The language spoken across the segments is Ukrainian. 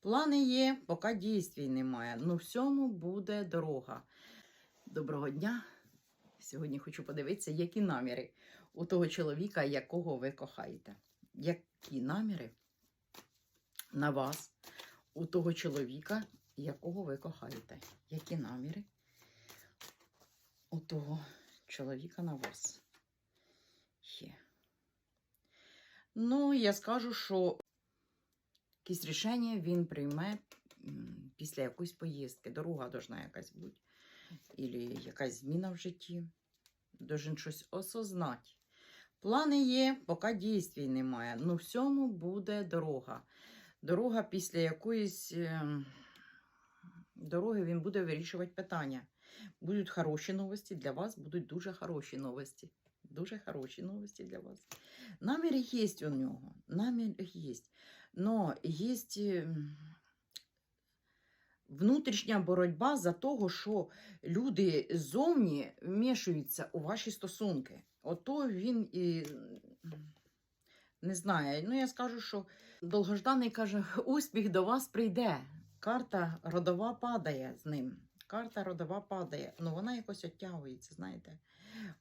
Плани є, поки дійствій немає. Ну, всьому буде дорога. Доброго дня. Сьогодні хочу подивитися, які наміри у того чоловіка, якого ви кохаєте. Які наміри на вас у того чоловіка, якого ви кохаєте? Які наміри у того чоловіка на вас є? Ну, я скажу, що якісь рішення він прийме після якоїсь поїздки. Дорога должна якась бути. Ілі якась зміна в житті. Должен щось осознати. Плани є, поки дійствій немає. Ну, всьому буде дорога. Дорога після якоїсь ем, дороги він буде вирішувати питання. Будуть хороші новості для вас, будуть дуже хороші новості. Дуже хороші новості для вас. Намір є у нього. Намір є. Но є ем, внутрішня боротьба за того, що люди ззовні вмішуються у ваші стосунки. Ото він і не знає. Ну, я скажу, що довгожданий каже, успіх до вас прийде. Карта родова падає з ним. Карта родова падає, ну вона якось оттягується, знаєте.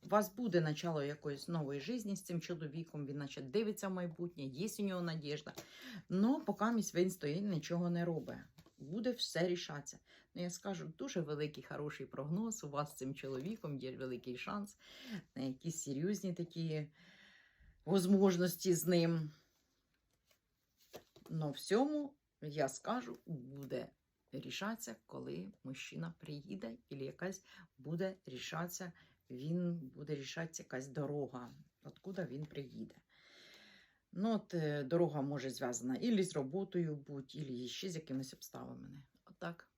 У вас буде начало якоїсь нової житті з цим чоловіком, він наче дивиться в майбутнє, є у нього надіжда. Ну, поки він стоїть, нічого не робить. Буде все рішатися. Ну, я скажу, дуже великий хороший прогноз. У вас з цим чоловіком є великий шанс на якісь серйозні такі можливості з ним. Но всьому, я скажу, буде рішатися, коли мужчина приїде, і якась буде рішатися, він буде рішатися якась дорога, откуда він приїде. Ну, от е, дорога може зв'язана ілі з роботою будь, ілі ще з якимись обставинами. Отак.